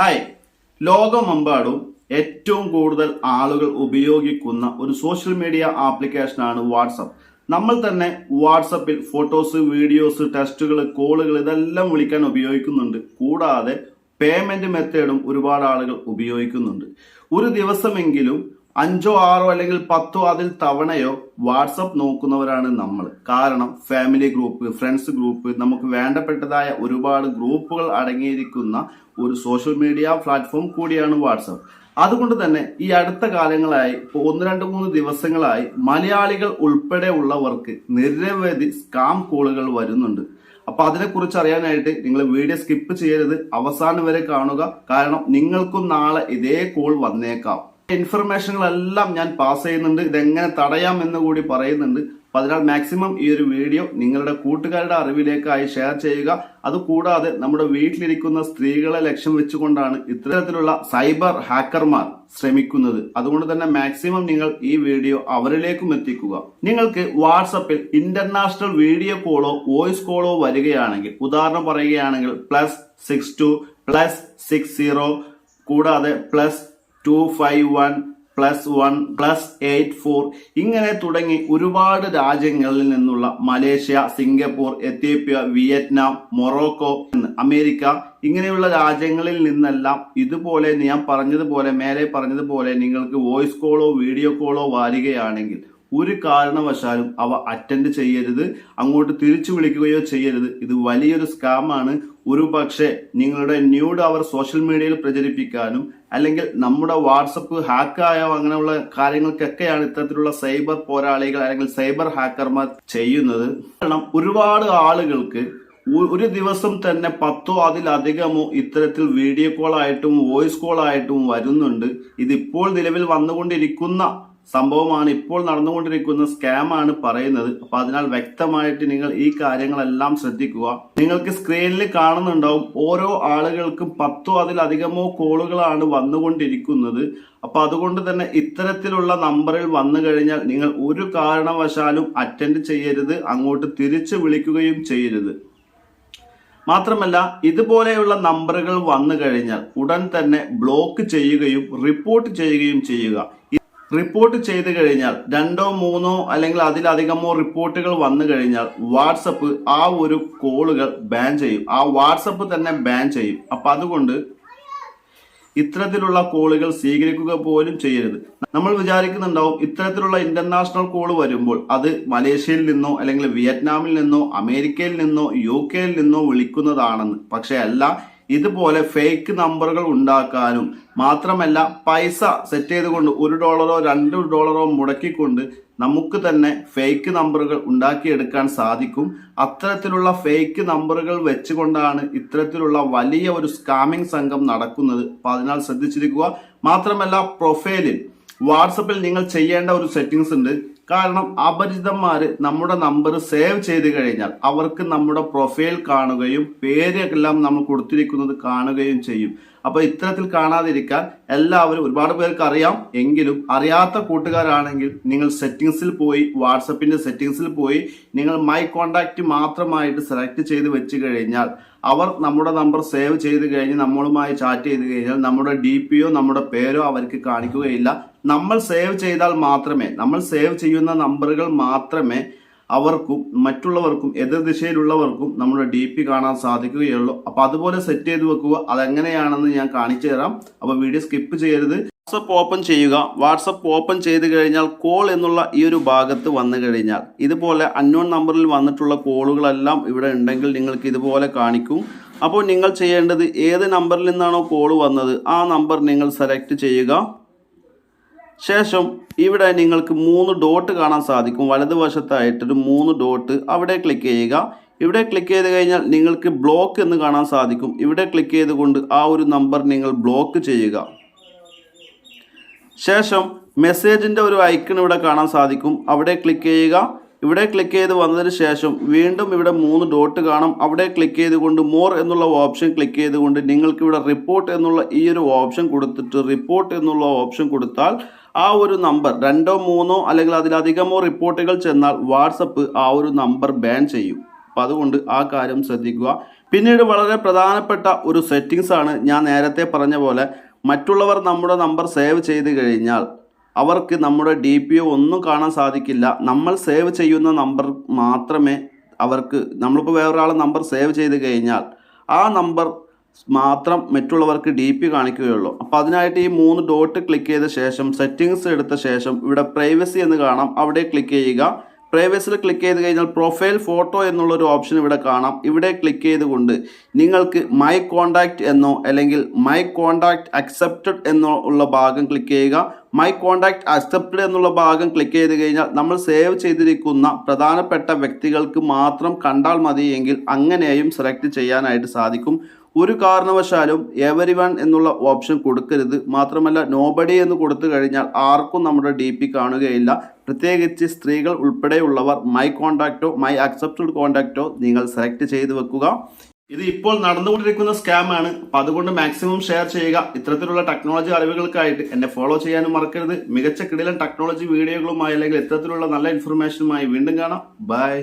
Hi. ലോകമെമ്പാടും ഏറ്റവും കൂടുതൽ ആളുകൾ ഉപയോഗിക്കുന്ന ഒരു സോഷ്യൽ മീഡിയ ആപ്ലിക്കേഷനാണ് വാട്സപ്പ് നമ്മൾ തന്നെ വാട്സപ്പിൽ ഫോട്ടോസ് വീഡിയോസ് ടെസ്റ്റുകൾ കോളുകൾ ഇതെല്ലാം വിളിക്കാൻ ഉപയോഗിക്കുന്നുണ്ട്. കൂടാതെ പേയ്മെന്റ് മെത്തേഡും ഒരുപാട് ആളുകൾ ഉപയോഗിക്കുന്നുണ്ട്. ഒരു ദിവസമെങ്കിലും അഞ്ചോ ആറോ അല്ലെങ്കിൽ പത്തോ അതിൽ തവണയോ വാട്സപ്പ് നോക്കുന്നവരാണ് നമ്മൾ. കാരണം ഫാമിലി ഗ്രൂപ്പ് ഫ്രണ്ട്സ് ഗ്രൂപ്പ് നമുക്ക് വേണ്ടപ്പെട്ടതായ ഒരുപാട് ഗ്രൂപ്പുകൾ അടങ്ങിയിരിക്കുന്ന ഒരു സോഷ്യൽ മീഡിയ പ്ലാറ്റ്ഫോം കൂടിയാണ് വാട്സപ്പ്. അതുകൊണ്ട് തന്നെ ഈ അടുത്ത കാലങ്ങളായി ഒന്ന് രണ്ട് മൂന്ന് ദിവസങ്ങളായി മലയാളികൾ ഉൾപ്പെടെ ഉള്ളവർക്ക് നിരവധി സ്കാം കോളുകൾ വരുന്നുണ്ട്. അപ്പൊ അതിനെക്കുറിച്ച് അറിയാനായിട്ട് നിങ്ങൾ വീഡിയോ സ്കിപ്പ് ചെയ്യരുത്. അവസാനം വരെ കാണുക. കാരണം നിങ്ങൾക്കും നാളെ ഇതേ കോൾ വന്നേക്കാം. ഇൻഫർമേഷനുകളെല്ലാം ഞാൻ പാസ് ചെയ്യുന്നുണ്ട്. ഇതെങ്ങനെ തടയാം എന്ന് കൂടി പറയുന്നുണ്ട്. അപ്പൊ അതിനാൽ മാക്സിമം ഈ ഒരു വീഡിയോ നിങ്ങളുടെ കൂട്ടുകാരുടെ അറിവിലേക്കായി ഷെയർ ചെയ്യുക. അതുകൂടാതെ നമ്മുടെ വീട്ടിലിരിക്കുന്ന സ്ത്രീകളെ ലക്ഷ്യം വെച്ചുകൊണ്ടാണ് ഇത്തരത്തിലുള്ള സൈബർ ഹാക്കർമാർ ശ്രമിക്കുന്നത്. അതുകൊണ്ട് തന്നെ മാക്സിമം നിങ്ങൾ ഈ വീഡിയോ അവരിലേക്കും എത്തിക്കുക. നിങ്ങൾക്ക് വാട്സപ്പിൽ ഇന്റർനാഷണൽ വീഡിയോ കോളോ വോയിസ് കോളോ വരികയാണെങ്കിൽ ഉദാഹരണം പറയുകയാണെങ്കിൽ plus six two plus six zero കൂടാതെ plus two five one plus one plus eight four ഇങ്ങനെ തുടങ്ങി ഒരുപാട് രാജ്യങ്ങളിൽ നിന്നുള്ള Malaysia Singapore Ethiopia Vietnam Morocco America ഇങ്ങനെയുള്ള രാജ്യങ്ങളിൽ നിന്നെല്ലാം ഇതുപോലെ ഞാൻ പറഞ്ഞതുപോലെ മേലെ പറഞ്ഞതുപോലെ നിങ്ങൾക്ക് വോയിസ് കോളോ വീഡിയോ കോളോ വാരുകയാണെങ്കിൽ ഒരു കാരണവശാലും അവ അറ്റൻഡ് ചെയ്യരുത് അങ്ങോട്ട് തിരിച്ചു വിളിക്കുകയോ ചെയ്യരുത്. ഇത് വലിയൊരു സ്കാമാണ് ഒരു പക്ഷേ നിങ്ങളുടെ ന്യൂഡ് അവർ സോഷ്യൽ മീഡിയയിൽ പ്രചരിപ്പിക്കാനും അല്ലെങ്കിൽ നമ്മുടെ വാട്സപ്പ് ഹാക്കായോ അങ്ങനെയുള്ള കാര്യങ്ങൾക്കൊക്കെയാണ് ഇത്തരത്തിലുള്ള സൈബർ പോരാളികൾ അല്ലെങ്കിൽ സൈബർ ഹാക്കർമാർ ചെയ്യുന്നത്. കാരണം ഒരുപാട് ആളുകൾക്ക് ഒരു ദിവസം തന്നെ പത്തോ അതിലധികമോ ഇത്തരത്തിൽ വീഡിയോ കോൾ ആയിട്ടും വോയിസ് കോൾ ആയിട്ടും വരുന്നുണ്ട്. ഇതിപ്പോൾ നിലവിൽ വന്നുകൊണ്ടിരിക്കുന്ന സംഭവമാണ് ഇപ്പോൾ നടന്നുകൊണ്ടിരിക്കുന്ന സ്കാമാണ് പറയുന്നത്. അപ്പൊ അതിനാൽ വ്യക്തമായിട്ട് നിങ്ങൾ ഈ കാര്യങ്ങളെല്ലാം ശ്രദ്ധിക്കുക. നിങ്ങൾക്ക് സ്ക്രീനിൽ കാണുന്നുണ്ടാവും ഓരോ ആളുകൾക്കും പത്തോ അതിലധികമോ കോളുകളാണ് വന്നുകൊണ്ടിരിക്കുന്നത്. അപ്പൊ അതുകൊണ്ട് തന്നെ ഇത്തരത്തിലുള്ള നമ്പറിൽ വന്നു കഴിഞ്ഞാൽ നിങ്ങൾ ഒരു കാരണവശാലും അറ്റൻഡ് ചെയ്യരുത് അങ്ങോട്ട് തിരിച്ചു വിളിക്കുകയും ചെയ്യരുത്. മാത്രമല്ല ഇതുപോലെയുള്ള നമ്പറുകൾ വന്നു കഴിഞ്ഞാൽ ഉടൻ തന്നെ ബ്ലോക്ക് ചെയ്യുകയും റിപ്പോർട്ട് ചെയ്യുകയും ചെയ്യുക. റിപ്പോർട്ട് ചെയ്ത് കഴിഞ്ഞാൽ രണ്ടോ മൂന്നോ അല്ലെങ്കിൽ അതിലധികമോ റിപ്പോർട്ടുകൾ വന്നു കഴിഞ്ഞാൽ വാട്സപ്പ് ആ ഒരു കോളുകൾ ബാൻ ചെയ്യും. ആ വാട്സപ്പ് തന്നെ ബാൻ ചെയ്യും. അപ്പൊ അതുകൊണ്ട് ഇത്തരത്തിലുള്ള കോളുകൾ സ്വീകരിക്കുക പോലും ചെയ്യരുത്. നമ്മൾ വിചാരിക്കുന്നുണ്ടാവും ഇത്തരത്തിലുള്ള ഇന്റർനാഷണൽ കോൾ വരുമ്പോൾ അത് മലേഷ്യയിൽ നിന്നോ അല്ലെങ്കിൽ വിയറ്റ്നാമിൽ നിന്നോ അമേരിക്കയിൽ നിന്നോ യു കെയിൽ നിന്നോ വിളിക്കുന്നതാണെന്ന്. പക്ഷെ അല്ല ഇതുപോലെ ഫേക്ക് നമ്പറുകൾ ഉണ്ടാക്കാനും മാത്രമല്ല പൈസ സെറ്റ് ചെയ്തുകൊണ്ട് ഒരു ഡോളറോ രണ്ട് ഡോളറോ മുടക്കിക്കൊണ്ട് നമുക്ക് തന്നെ ഫേക്ക് നമ്പറുകൾ ഉണ്ടാക്കിയെടുക്കാൻ സാധിക്കും. അത്തരത്തിലുള്ള ഫേക്ക് നമ്പറുകൾ വെച്ചുകൊണ്ടാണ് ഇത്തരത്തിലുള്ള വലിയ ഒരു സ്കാമിംഗ് സംഘം നടക്കുന്നത്. അപ്പൊ അതിനാൽ ശ്രദ്ധിച്ചിരിക്കുക. മാത്രമല്ല പ്രൊഫൈലിൽ വാട്സപ്പിൽ നിങ്ങൾ ചെയ്യേണ്ട ഒരു സെറ്റിംഗ്സ് ഉണ്ട്. കാരണം അപരിചിതന്മാര് നമ്മുടെ നമ്പർ സേവ് ചെയ്ത് കഴിഞ്ഞാൽ അവർക്ക് നമ്മുടെ പ്രൊഫൈൽ കാണുകയും പേരെല്ലാം നമ്മൾ കൊടുത്തിരിക്കുന്നത് കാണുകയും ചെയ്യും. അപ്പൊ ഇത്തരത്തിൽ കാണാതിരിക്കാൻ എല്ലാവരും ഒരുപാട് പേർക്ക് അറിയാം എങ്കിലും അറിയാത്ത കൂട്ടുകാരാണെങ്കിൽ നിങ്ങൾ സെറ്റിങ്സിൽ പോയി വാട്സപ്പിന്റെ സെറ്റിങ്സിൽ പോയി നിങ്ങൾ മൈ കോണ്ടാക്ട് മാത്രമായിട്ട് സെലക്ട് ചെയ്ത് വെച്ച് കഴിഞ്ഞാൽ അവർ നമ്മുടെ നമ്പർ സേവ് ചെയ്ത് കഴിഞ്ഞ് നമ്മളുമായി ചാറ്റ് ചെയ്ത് കഴിഞ്ഞാൽ നമ്മുടെ ഡി നമ്മുടെ പേരോ അവർക്ക് കാണിക്കുകയില്ല. നമ്മൾ സേവ് ചെയ്താൽ മാത്രമേ നമ്മൾ സേവ് ചെയ്യുന്ന നമ്പറുകൾ മാത്രമേ അവർക്കും മറ്റുള്ളവർക്കും എതിർ ദിശയിലുള്ളവർക്കും നമ്മുടെ ഡി പി കാണാൻ സാധിക്കുകയുള്ളൂ. അപ്പൊ അതുപോലെ സെറ്റ് ചെയ്ത് വെക്കുക. അതെങ്ങനെയാണെന്ന് ഞാൻ കാണിച്ചു തരാം. അപ്പൊ വീഡിയോ സ്കിപ്പ് ചെയ്യരുത്. വാട്സപ്പ് ഓപ്പൺ ചെയ്യുക. വാട്സപ്പ് ഓപ്പൺ ചെയ്ത് കഴിഞ്ഞാൽ കോൾ എന്നുള്ള ഈ ഒരു ഭാഗത്ത് വന്നു കഴിഞ്ഞാൽ ഇതുപോലെ അൺനോൺ നമ്പറിൽ വന്നിട്ടുള്ള കോളുകളെല്ലാം ഇവിടെ ഉണ്ടെങ്കിൽ നിങ്ങൾക്ക് ഇതുപോലെ കാണിക്കും. അപ്പോൾ നിങ്ങൾ ചെയ്യേണ്ടത് ഏത് നമ്പറിൽ നിന്നാണോ കോൾ വന്നത് ആ നമ്പർ നിങ്ങൾ സെലക്ട് ചെയ്യുക. ശേഷം ഇവിടെ നിങ്ങൾക്ക് മൂന്ന് ഡോട്ട് കാണാൻ സാധിക്കും. വലതുവശത്തായിട്ടൊരു മൂന്ന് ഡോട്ട് അവിടെ ക്ലിക്ക് ചെയ്യുക. ഇവിടെ ക്ലിക്ക് ചെയ്ത് കഴിഞ്ഞാൽ നിങ്ങൾക്ക് ബ്ലോക്ക് എന്ന് കാണാൻ സാധിക്കും. ഇവിടെ ക്ലിക്ക് ചെയ്തുകൊണ്ട് ആ ഒരു നമ്പർ നിങ്ങൾ ബ്ലോക്ക് ചെയ്യുക. ശേഷം മെസ്സേജിന്റെ ഒരു ഐക്കൺ ഇവിടെ കാണാൻ സാധിക്കും. അവിടെ ക്ലിക്ക് ചെയ്യുക. ഇവിടെ ക്ലിക്ക് ചെയ്ത് വന്നതിന് ശേഷം വീണ്ടും ഇവിടെ മൂന്ന് ഡോട്ട് കാണും. അവിടെ ക്ലിക്ക് ചെയ്തുകൊണ്ട് മോർ എന്നുള്ള ഓപ്ഷൻ ക്ലിക്ക് ചെയ്തുകൊണ്ട് നിങ്ങൾക്ക് ഇവിടെ റിപ്പോർട്ട് എന്നുള്ള ഈ ഒരു ഓപ്ഷൻ കൊടുത്തിട്ട് റിപ്പോർട്ട് എന്നുള്ള ഓപ്ഷൻ കൊടുത്താൽ ആ ഒരു നമ്പർ രണ്ടോ മൂന്നോ അല്ലെങ്കിൽ അതിലധികമോ റിപ്പോർട്ടുകൾ ചെന്നാൽ വാട്സപ്പ് ആ ഒരു നമ്പർ ബാൻ ചെയ്യും. അപ്പം അതുകൊണ്ട് ആ കാര്യം ശ്രദ്ധിക്കുക. പിന്നീട് വളരെ പ്രധാനപ്പെട്ട ഒരു സെറ്റിങ്സ് ആണ് ഞാൻ നേരത്തെ പറഞ്ഞ പോലെ മറ്റുള്ളവർ നമ്മുടെ നമ്പർ സേവ് ചെയ്ത് കഴിഞ്ഞാൽ അവർക്ക് നമ്മുടെ ഡി പി ഒ ഒന്നും കാണാൻ സാധിക്കില്ല. നമ്മൾ സേവ് ചെയ്യുന്ന നമ്പർ മാത്രമേ അവർക്ക് നമ്മളിപ്പോൾ വേറൊരാളെ നമ്പർ സേവ് ചെയ്ത് കഴിഞ്ഞാൽ ആ നമ്പർ മാത്രം മറ്റുള്ളവർക്ക് ഡി പി കാണിക്കുകയുള്ളൂ. അപ്പോൾ അതിനായിട്ട് ഈ മൂന്ന് ഡോട്ട് ക്ലിക്ക് ചെയ്ത ശേഷം സെറ്റിങ്സ് എടുത്ത ശേഷം ഇവിടെ പ്രൈവസി എന്ന് കാണാം. അവിടെ ക്ലിക്ക് ചെയ്യുക. പ്രൈവസിൽ ക്ലിക്ക് ചെയ്ത് കഴിഞ്ഞാൽ പ്രൊഫൈൽ ഫോട്ടോ എന്നുള്ളൊരു ഓപ്ഷൻ ഇവിടെ കാണാം. ഇവിടെ ക്ലിക്ക് ചെയ്തുകൊണ്ട് നിങ്ങൾക്ക് മൈ കോണ്ടാക്ട് എന്നോ അല്ലെങ്കിൽ മൈ കോണ്ടാക്ട് അക്സെപ്റ്റഡ് എന്നോ ഉള്ള ഭാഗം ക്ലിക്ക് ചെയ്യുക. മൈ കോണ്ടാക്ട് അക്സെപ്റ്റഡ് എന്നുള്ള ഭാഗം ക്ലിക്ക് ചെയ്ത് കഴിഞ്ഞാൽ നമ്മൾ സേവ് ചെയ്തിരിക്കുന്ന പ്രധാനപ്പെട്ട വ്യക്തികൾക്ക് മാത്രം കണ്ടാൽ മതി എങ്കിൽ അങ്ങനെയും സെലക്ട് ചെയ്യാനായിട്ട് സാധിക്കും. ഒരു കാരണവശാലും എവരി വൺ എന്നുള്ള ഓപ്ഷൻ കൊടുക്കരുത്. മാത്രമല്ല നോബഡി എന്ന് കൊടുത്തു കഴിഞ്ഞാൽ ആർക്കും നമ്മുടെ ഡി പി കാണുകയില്ല. പ്രത്യേകിച്ച് സ്ത്രീകൾ ഉൾപ്പെടെയുള്ളവർ മൈ കോണ്ടാക്റ്റോ മൈ അക്സെപ്റ്റഡ് കോണ്ടാക്റ്റോ നിങ്ങൾ സെലക്ട് ചെയ്ത് വെക്കുക. ഇത് ഇപ്പോൾ നടന്നുകൊണ്ടിരിക്കുന്ന സ്കാം ആണ്. അപ്പൊ അതുകൊണ്ട് മാക്സിമം ഷെയർ ചെയ്യുക. ഇത്തരത്തിലുള്ള ടെക്നോളജി അറിവുകൾക്കായിട്ട് എന്നെ ഫോളോ ചെയ്യാനും മറക്കരുത്. മികച്ച കിടിലൻ ടെക്നോളജി വീഡിയോകളുമായി അല്ലെങ്കിൽ ഇത്തരത്തിലുള്ള നല്ല ഇൻഫർമേഷനുമായി വീണ്ടും കാണാം. ബൈ